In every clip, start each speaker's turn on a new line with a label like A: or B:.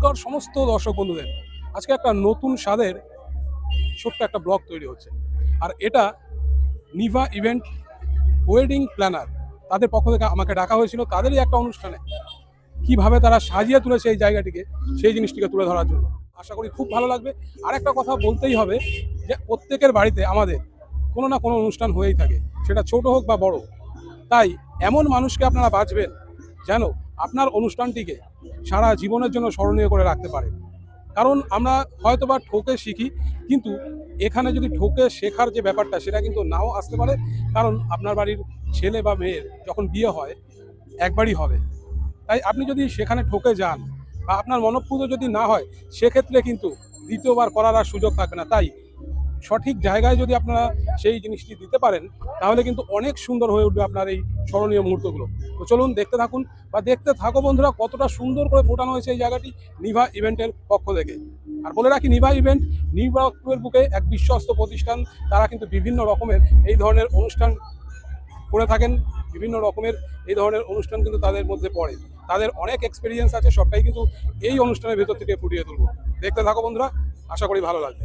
A: নমস্কার সমস্ত দর্শক বন্ধুদের। আজকে একটা নতুন স্বাদের ছোট্ট একটা ব্লগ তৈরি হচ্ছে। আর এটা নিভা ইভেন্ট ওয়েডিং প্ল্যানার তাদের পক্ষ থেকে আমাকে ডাকা হয়েছিল তাদেরই একটা অনুষ্ঠানে। কীভাবে তারা সাজিয়ে তুলেছে এই জায়গাটিকে, সেই জিনিসটিকে তুলে ধরার জন্য। আশা করি খুব ভালো লাগবে। আর একটা কথা বলতেই হবে যে প্রত্যেকের বাড়িতে আমাদের কোনো না কোনো অনুষ্ঠান হয়েই থাকে। সেটা ছোট হোক বা বড়। তাই এমন মানুষকে আপনারা বাঁচবেন যেন আপনার অনুষ্ঠানটিকে সারা জীবনের জন্য স্মরণীয় করে রাখতে পারে। কারণ আমরা হয়তো বা ঠকে শিখি, কিন্তু এখানে যদি ঠকে শেখার যে ব্যাপারটা, সেটা কিন্তু নাও আসতে পারে। কারণ আপনার বাড়ির ছেলে বা মেয়ের যখন বিয়ে হয়, একবারই হবে। তাই আপনি যদি সেখানে ঠকে যান বা আপনার মনঃপূত যদি না হয়, সেক্ষেত্রে কিন্তু দ্বিতীয়বার করার আর সুযোগ থাকবে না। তাই সঠিক জায়গায় যদি আপনারা সেই জিনিসটি দিতে পারেন, তাহলে কিন্তু অনেক সুন্দর হয়ে উঠবে আপনার এই স্মরণীয় মুহূর্তগুলো। তো চলুন দেখতে থাকুন বা দেখতে থাকো বন্ধুরা কতটা সুন্দর করে ফোটানো হয়েছে এই জায়গাটি নিভা ইভেন্টের পক্ষ থেকে। আর বলে রাখি, নিভা ইভেন্ট নিউইয়র্কের বুকে এক বিশ্বস্ত প্রতিষ্ঠান। তারা কিন্তু বিভিন্ন রকমের এই ধরনের অনুষ্ঠান করে থাকেন, বিভিন্ন রকমের এই ধরনের অনুষ্ঠান কিন্তু তাদের মধ্যে পড়ে। তাদের অনেক এক্সপিরিয়েন্স আছে, সবটাই কিন্তু এই অনুষ্ঠানের ভেতর থেকে ফুটিয়ে তুলব। দেখতে থাকো বন্ধুরা, আশা করি ভালো লাগবে।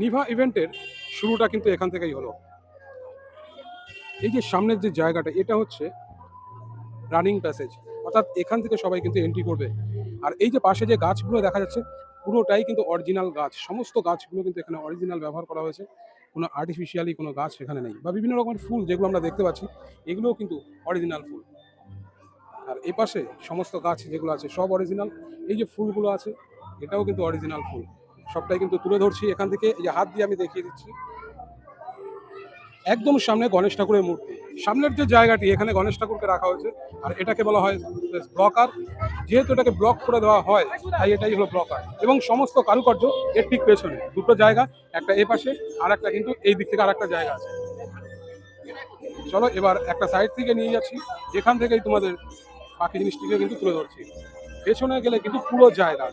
A: নিভা ইভেন্টের শুরুটা কিন্তু এখান থেকেই হলো। এই যে সামনের যে জায়গাটা, এটা হচ্ছে রানিং প্যাসেজ। অর্থাৎ এখান থেকে সবাই কিন্তু এন্ট্রি করবে। আর এই যে পাশে যে গাছগুলো দেখা যাচ্ছে, পুরোটাই কিন্তু অরিজিনাল গাছ। সমস্ত গাছগুলো কিন্তু এখানে অরিজিনাল ব্যবহার করা হয়েছে। কোনো আর্টিফিশিয়ালি কোনো গাছ এখানে নেই। বা বিভিন্ন রকমের ফুল যেগুলো আমরা দেখতে পাচ্ছি, এগুলোও কিন্তু অরিজিনাল ফুল। আর এই পাশে সমস্ত গাছ যেগুলো আছে, সব অরিজিনাল এই যে ফুলগুলো আছে, এটাও কিন্তু অরিজিনাল ফুল। সবটাই কিন্তু তুলে ধরছি এখান থেকে। এই যে হাত দিয়ে আমি দেখিয়ে দিচ্ছি। একদম সামনে গণেশ ঠাকুরের মূর্তি। সামনের যে জায়গাটি, এখানে গণেশ ঠাকুরকে রাখা হয়েছে। আর এটাকে বলা হয় ব্লকার। যেহেতু এটাকে ব্লক করে দেওয়া হয়, তাই এটাই হলো ব্লকার। এবং সমস্ত কারুকার্য এর ঠিক পেছনে। দুটো জায়গা, একটা এ পাশে, আর একটা কিন্তু এই দিক থেকে আর একটা জায়গা আছে। চলো এবার একটা সাইড থেকে নিয়ে যাচ্ছি। যেখান থেকেই তোমাদের বাকি জিনিসটিকে কিন্তু তুলে ধরছি। পেছনে গেলে কিন্তু পুরো জায়গা।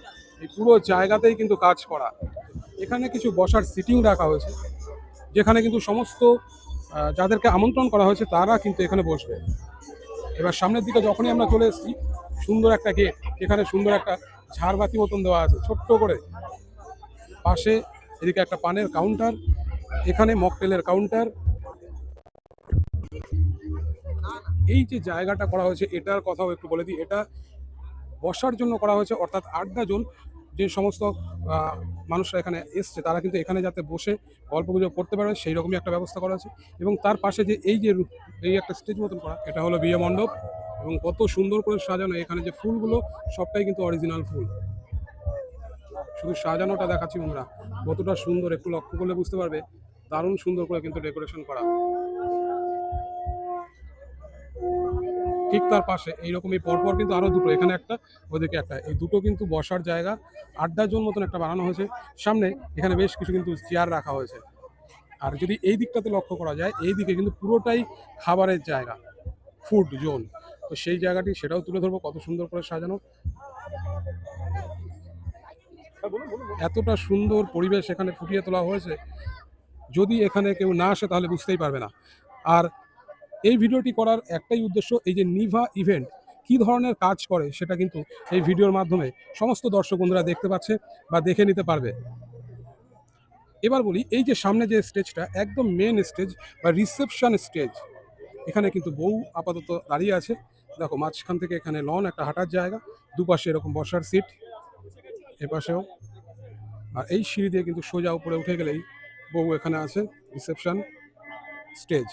A: এই পুরো জায়গাতেই কিন্তু কাজ করা। এখানে কিছু বসার সিটিং রাখা হয়েছে, যেখানে কিন্তু সমস্ত যাদেরকে আমন্ত্রণ করা হয়েছে তারা কিন্তু এখানে বসবে। এবার সামনের দিকে যখনই আমরা চলে এসেছি, সুন্দর একটা গেট এখানে সুন্দর একটা ঝাড়বাতি মতন দেওয়া আছে, ছোট্ট করে। পাশে এদিকে একটা পানের কাউন্টার, এখানে মকটেলের কাউন্টার। এই যে জায়গাটা করা হয়েছে, এটার কথাও একটু বলে দিই, এটা বসার জন্য করা হয়েছে, অর্থাৎ আড্ডা জোন যে সমস্ত মানুষরা এখানে এসছে, তারা কিন্তু এখানে যাতে বসে গল্প গুজব করতে পারে সেই রকমই একটা ব্যবস্থা করা আছে এবং তার পাশে যে এই যে এই একটা স্টেজ মতন করা, এটা হলো বিয়ে মণ্ডপ। এবং কত সুন্দর করে সাজানো, এখানে যে ফুলগুলো, সবটাই কিন্তু অরিজিনাল ফুল। শুধু সাজানোটা দেখাচ্ছি আমরা কতটা সুন্দর, একটু লক্ষ্য করলে বুঝতে পারবে। দারুণ সুন্দর করে কিন্তু ডেকোরেশন করা। ঠিক তার পাশে এইরকমই পরপর কিন্তু আরও দুটো। এখানে একটা ওদিকে একটা। এই দুটো কিন্তু বসার জায়গা আড্ডা জোন মতন একটা বানানো হয়েছে। সামনে এখানে বেশ কিছু কিন্তু চেয়ার রাখা হয়েছে। আর যদি এই দিকটাতে লক্ষ্য করা যায় এই দিকে কিন্তু পুরোটাই খাবারের জায়গা ফুড জোন তো সেই জায়গাটি সেটাও তুলে ধরবো কত সুন্দর করে সাজানো। এতটা সুন্দর পরিবেশ এখানে ফুটিয়ে তোলা হয়েছে। যদি এখানে কেউ না আসে তাহলে বুঝতেই পারবে না। আর এই ভিডিওটি করার একটাই উদ্দেশ্য এই যে নিভা ইভেন্ট কি ধরনের কাজ করে সেটা কিন্তু এই ভিডিওর মাধ্যমে সমস্ত দর্শক বন্ধুরা দেখতে পাচ্ছে বা দেখে নিতে পারবে। এবার বলি, এই যে সামনে যে স্টেজটা একদম মেন স্টেজ বা রিসেপশন স্টেজ এখানে কিন্তু বউ আপাতত দাঁড়িয়ে আছে। দেখো, মাঝখান থেকে এখানে লন একটা হাঁটার জায়গা, দুপাশে এরকম বসার সিট এপাশেও। আর এই সিঁড়ি দিয়ে কিন্তু সোজা উপরে উঠে গেলেই বউ এখানে আছে রিসেপশন স্টেজ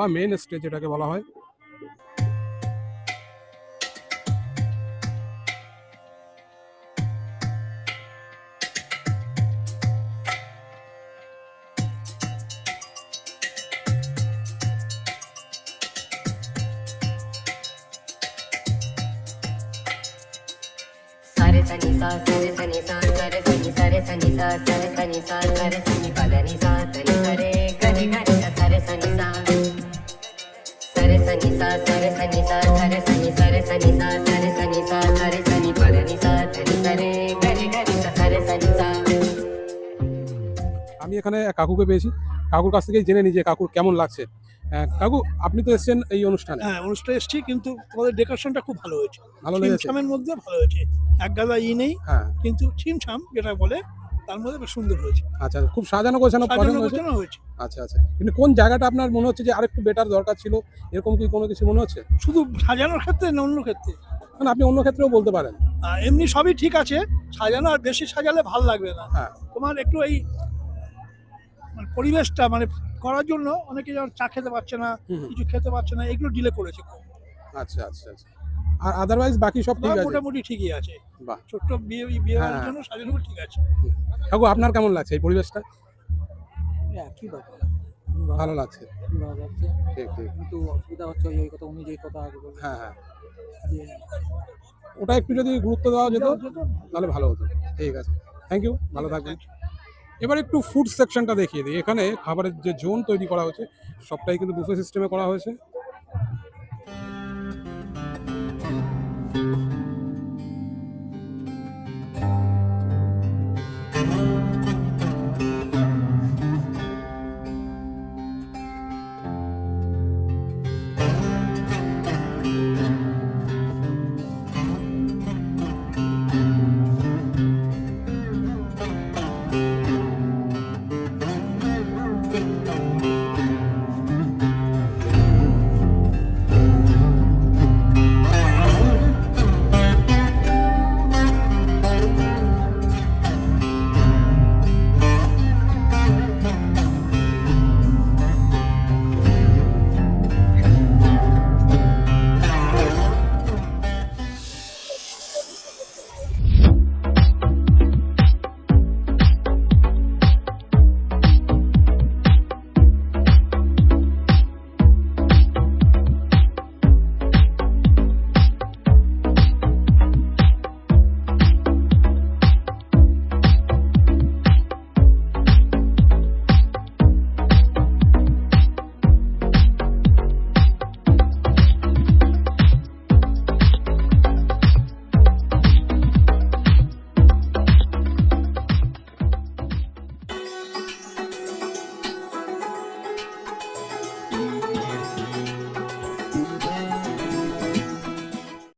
A: বা মেন স্টেজ এটাকে বলা হয়
B: సని సని సని సని సని సని సని సని సని సని సని సని సని
A: আমি এখানে কাকুকে পেয়েছি। কাকুর কাছ থেকেই জেনে নিই যে কাকুর কেমন লাগছে। কাকু আপনি তো এসেছেন এই অনুষ্ঠানে।
C: হ্যাঁ অনুষ্ঠানে এসেছি কিন্তু তোমাদের ডেকোরেশনটা খুব ভালো হয়েছে।
A: ভালো লেগেছে?
C: মধ্যে ভালো হয়েছে। এক গাদা ই নেই
A: হ্যাঁ।
C: কিন্তু ছিমছাম যেটা বলে তার মধ্যে বেশ সুন্দর হয়েছে।
A: আচ্ছা খুব সাজানো গোছানো পছন্দ হয়েছে? আচ্ছা আচ্ছা কিন্তু কোন জায়গাটা আপনার মনে হচ্ছে যে আরেকটু বেটার দরকার ছিল? এরকম কি কোনো কিছু মনে হচ্ছে?
C: শুধু সাজানোর ক্ষেত্রে না অন্য ক্ষেত্রে?
A: মানে আপনি অন্য ক্ষেত্রেও বলতে পারেন।
C: এমনি সবই ঠিক আছে। সাজানো আর বেশি সাজালে ভালো লাগবে না।
A: হ্যাঁ।
C: তোমার একটু এই মানে পরিবেশটা মানে করার জন্য অনেকে যেমন চা খেতে পারছে না। কিছু খেতে পারছে না এগুলো ডিলে করেছে খুব।
A: আচ্ছা আচ্ছা আচ্ছা। আর আদারওয়াইজ বাকি সব ঠিক আছে।
C: মোটামুটি ঠিকই আছে।
A: বাহ।
C: ছোট্ট বিয়ে বিয়ে
A: হ্যাঁ।
C: জন্য সাজানো ঠিক আছে।
A: কাকু আপনার কেমন লাগছে এই পরিবেশটা?
D: একই ব্যাপার।
A: ভালো লাগছে
D: ভালো লাগছে।
A: ঠিক ঠিক।
D: কিন্তু অসুবিধা হচ্ছে ওই কথা উনি যে কথা আগে
A: হ্যাঁ হ্যাঁ। ওটা একটু যদি গুরুত্ব দেওয়া যেত তাহলে ভালো হতো। ঠিক আছে। থ্যাংক ইউ ভালো থাকবেন। এবার একটু ফুড সেকশনটা দেখিয়ে দিই। এখানে খাবারের যে জোন তৈরি করা হয়েছে সবটাই কিন্তু বুফে সিস্টেমে করা হয়েছে।